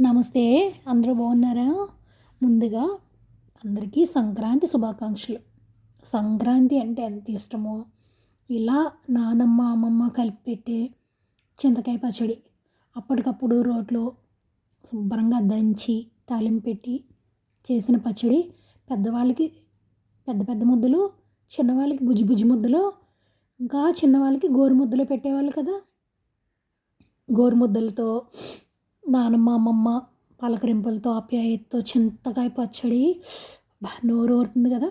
నమస్తే అందరూ బాగున్నారా? ముందుగా అందరికీ సంక్రాంతి శుభాకాంక్షలు. సంక్రాంతి అంటే ఎంత ఇష్టమో? ఇలా నానమ్మ అమ్మమ్మ కలిపి పెట్టే చింతకాయ పచ్చడి. అప్పటికప్పుడు రోట్లో శుభ్రంగా దంచి తాలింపు పెట్టి చేసిన పచ్చడి. పెద్దవాళ్ళకి పెద్ద పెద్ద ముద్దలు చిన్నవాళ్ళకి బుజ్జి బుజ్జి ముద్దలు ఇంకా చిన్నవాళ్ళకి గోరు ముద్దలు పెట్టేవాళ్ళు కదా? గోరు ముద్దలతో నానమ్మ అమ్మమ్మ పలకరింపులతో ఆప్యాయతతో చింతకాయ పచ్చడి నోరు ఊరుతుంది కదా?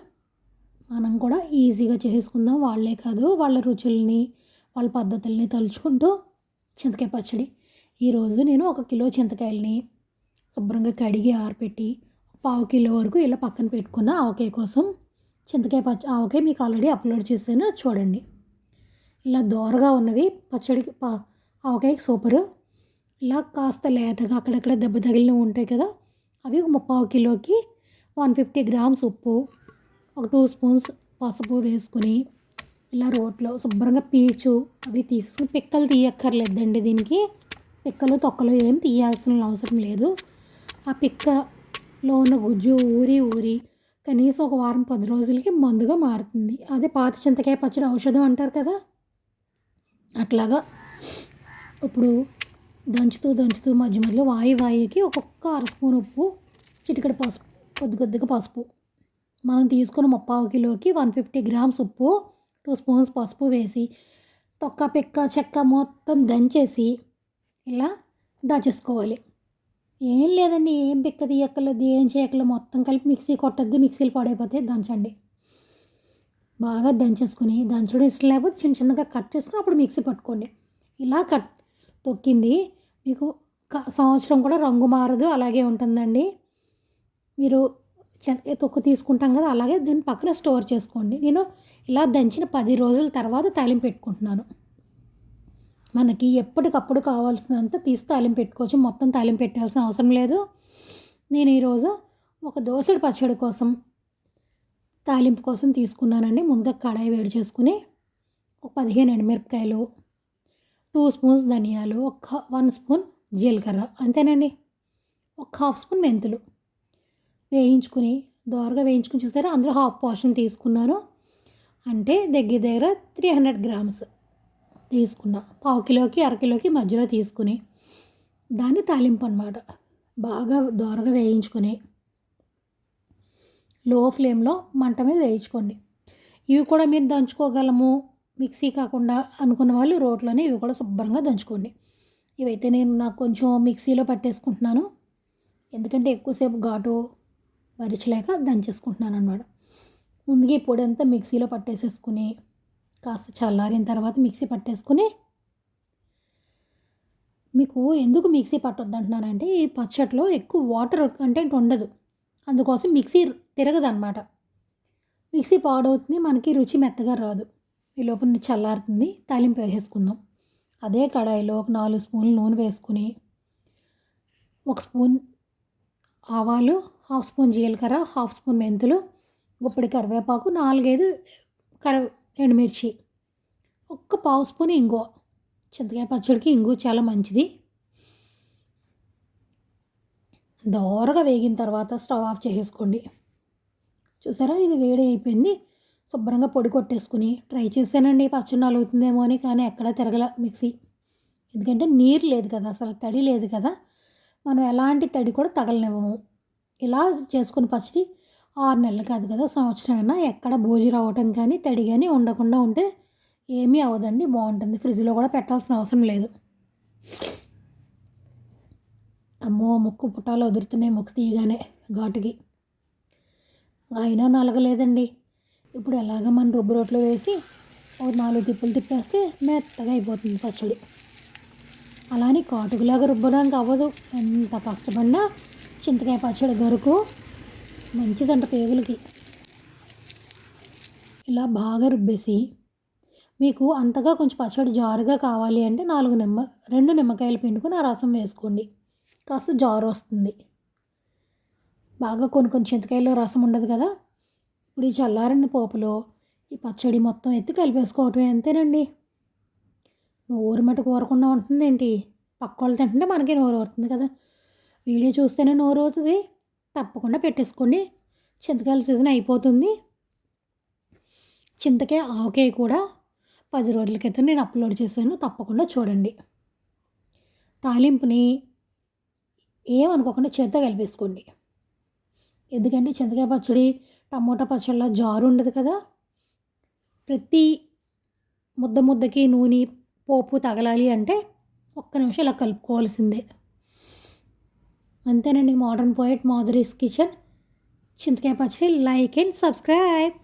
మనం కూడా ఈజీగా చేసుకుందాం. వాళ్ళే కాదు వాళ్ళ రుచుల్ని వాళ్ళ పద్ధతుల్ని తలుచుకుంటూ చింతకాయ పచ్చడి. ఈరోజు నేను ఒక కిలో చింతకాయలని శుభ్రంగా కడిగి ఆరపెట్టి పావు కిలో వరకు ఇలా పక్కన పెట్టుకున్న ఆవకాయ కోసం చింతకాయ పచ్చ ఆవకాయ మీకు ఆల్రెడీ అప్లోడ్ చేశాను చూడండి. ఇలా దోరగా ఉన్నవి పచ్చడికి పా ఆవకాయకి సూపరు. ఇలా కాస్త లేతగా అక్కడక్కడ దెబ్బ తగిలినవి ఉంటాయి కదా అవి ఒక ముప్పావు కిలోకి వన్ ఫిఫ్టీ గ్రామ్స్ ఉప్పు ఒక టూ స్పూన్స్ పసుపు వేసుకుని ఇలా రోట్లో శుభ్రంగా పీచు అవి తీసుకుని పిక్కలు తీయక్కర్లేదండి దీనికి. పిక్కలు తొక్కలు ఏం తీయాల్సిన అవసరం లేదు. ఆ పిక్కలో ఉన్న గుజ్జు ఊరి ఊరి కనీసం ఒక వారం పది రోజులకి మందుగా మారుతుంది. అదే పాత చింతకాయ పచ్చడి ఔషధం అంటారు కదా అట్లాగా ఇప్పుడు దంచుతూ దంచుతూ మధ్య మధ్యలో వాయి వాయికి ఒక్కొక్క అర స్పూన్ ఉప్పు చిటికడ పసుపు కొద్ది కొద్దిగా పసుపు. మనం తీసుకున్న ముప్పావు కిలోకి వన్ ఫిఫ్టీ గ్రామ్స్ ఉప్పు టూ స్పూన్స్ పసుపు వేసి తొక్క పిక్క చెక్క మొత్తం దంచేసి ఇలా దాచేసుకోవాలి. ఏం లేదండి ఏం పిక్క తీయక్కర్లేదు ఏం చేయక్కర్లేదు మొత్తం కలిపి మిక్సీ కొట్టద్దు మిక్సీలు పాడైపోతే దంచండి. బాగా దంచేసుకుని దంచడం ఇష్టం లేకపోతే చిన్న చిన్నగా కట్ చేసుకుని అప్పుడు మిక్సీ పట్టుకోండి. ఇలా కట్ తొక్కింది మీకు సంవత్సరం కూడా రంగు మారదు అలాగే ఉంటుందండి. మీరు తొక్కు తీసుకుంటాం కదా అలాగే దీన్ని పక్కన స్టోర్ చేసుకోండి. నేను ఇలా దంచిన పది రోజుల తర్వాత తాలింపు పెట్టుకుంటున్నాను. మనకి ఎప్పటికప్పుడు కావాల్సినంత తీసి తాలింపు పెట్టుకోవచ్చు. మొత్తం తాలింపు పెట్టాల్సిన అవసరం లేదు. నేను ఈరోజు ఒక దోసడి పచ్చడి కోసం తాలింపు కోసం తీసుకున్నానండి. ముందుగా కడాయి వేడి చేసుకుని ఒక పదిహేను ఎండుమిరపకాయలు టూ స్పూన్స్ ధనియాలు ఒక వన్ స్పూన్ జీలకర్ర అంతేనండి. ఒక హాఫ్ స్పూన్ మెంతులు వేయించుకుని దోరగా వేయించుకుని చూసారా? అందులో హాఫ్ పోర్షన్ తీసుకున్నాను. అంటే దగ్గర దగ్గర త్రీ హండ్రెడ్ గ్రామ్స్ తీసుకున్నా. పావు కిలోకి అరకిలోకి మధ్యలో తీసుకుని దాన్ని తాలింపు అనమాట బాగా దోరగా వేయించుకొని లో ఫ్లేమ్లో మంట మీద వేయించుకోండి. ఇవి కూడా మీరు దంచుకోగలము? మిక్సీ కాకుండా అనుకున్న వాళ్ళు రోట్లోనే ఇవి కూడా శుభ్రంగా దంచుకోండి. ఇవైతే నేను నాకు కొంచెం మిక్సీలో పట్టేసుకుంటున్నాను. ఎందుకంటే ఎక్కువసేపు ఘాటు భరించలేక దంచేసుకుంటున్నాను అనమాట ముందుగా ఈ పొడి అంతా మిక్సీలో పట్టేసేసుకుని కాస్త చల్లారిన తర్వాత మిక్సీ పట్టేసుకుని మీకు ఎందుకు మిక్సీ పట్టొద్దు అంటున్నానంటే ఈ పచ్చట్లో ఎక్కువ వాటర్ కంటెంట్ ఉండదు. అందుకోసం మిక్సీ తిరగదు అనమాట మిక్సీ పాడవుతుంది మనకి రుచి మెత్తగా రాదు. ఈ లోపల చల్లారుతుంది. తాలింపు వేసేసుకుందాం. అదే కడాయిలో ఒక నాలుగు స్పూన్లు నూనె వేసుకుని ఒక స్పూన్ ఆవాలు హాఫ్ స్పూన్ జీలకర్ర హాఫ్ స్పూన్ మెంతులు గుప్పడి కరివేపాకు నాలుగైదు కరి ఎండుమిర్చి ఒక్క పావు స్పూన్ ఇంగువ. చింతకాయ పచ్చడికి ఇంగు చాలా మంచిది. దోరగా వేగిన తర్వాత స్టవ్ ఆఫ్ చేసేసుకోండి. చూసారా? ఇది వేడి అయిపోయింది. శుభ్రంగా పొడి కొట్టేసుకుని ట్రై చేశానండి పచ్చడి నలుగుతుందేమో అని కానీ ఎక్కడా తిరగల మిక్సీ. ఎందుకంటే నీరు లేదు కదా అసలు తడి లేదు కదా. మనం ఎలాంటి తడి కూడా తగలనివ్వము. ఇలా చేసుకుని పచ్చడి ఆరు నెలలు కాదు కదా సంవత్సరం అయినా ఎక్కడ భోజు రావటం కానీ తడి కానీ ఉండకుండా ఉంటే ఏమీ అవ్వదండి బాగుంటుంది. ఫ్రిడ్జ్లో కూడా పెట్టాల్సిన అవసరం లేదు. అమ్మో ముక్కు పుట్టాలు వదురుతున్నాయి ముక్కు తీయగానే ఘాటుకి. అయినా నలగలేదండి. ఇప్పుడు ఎలాగ మనం రుబ్బు రోట్లో వేసి ఓ నాలుగు తిప్పులు తిప్పేస్తే మెత్తగా అయిపోతుంది పచ్చడి. అలానే కాటుకులాగా రుబ్బడానికి అవ్వదు. ఎంత కష్టపడినా చింతకాయ పచ్చడి గరుకు మంచిదంట పేగులకి. ఇలా బాగా రుబ్బేసి మీకు అంతగా కొంచెం పచ్చడి జారుగా కావాలి అంటే నాలుగు నిమ్మ రెండు నిమ్మకాయలు పిండుకొని ఆ రసం వేసుకోండి. కాస్త జారు వస్తుంది. బాగా కొన్ని కొన్ని చింతకాయల్లో రసం ఉండదు కదా? ఇప్పుడు ఈ చల్లారిన పోపులో ఈ పచ్చడి మొత్తం ఎత్తి కలిపేసుకోవటం అంతేనండి. నోరు మటుకు ఊరకుండా ఉంటుంది ఏంటి పక్క వాళ్ళు తింటుంటే మనకి నోరు అవుతుంది కదా. వీడియో చూస్తేనే నోరు అవుతుంది తప్పకుండా పెట్టేసుకోండి. చింతకాయల సీజన్ అయిపోతుంది. చింతకాయ ఆవకాయ కూడా పది రోజుల క్రితం నేను అప్లోడ్ చేశాను. తప్పకుండా చూడండి. తాలింపుని ఏమనుకోకుండా చేత్తో కలిపేసుకోండి. ఎందుకంటే చింతకాయ పచ్చడి టమోటా పచ్చళ్ళ జారు ఉండదు కదా? ప్రతి ముద్ద ముద్దకి నూనె పోపు తగలాలి అంటే ఒక్క నిమిషం ఇలా కలుపుకోవాల్సిందే. అంతేనండి మోడర్న్ పోయట్ మాధురీస్ కిచెన్. చింతకాయ పచ్చడి లైక్ అండ్ సబ్స్క్రైబ్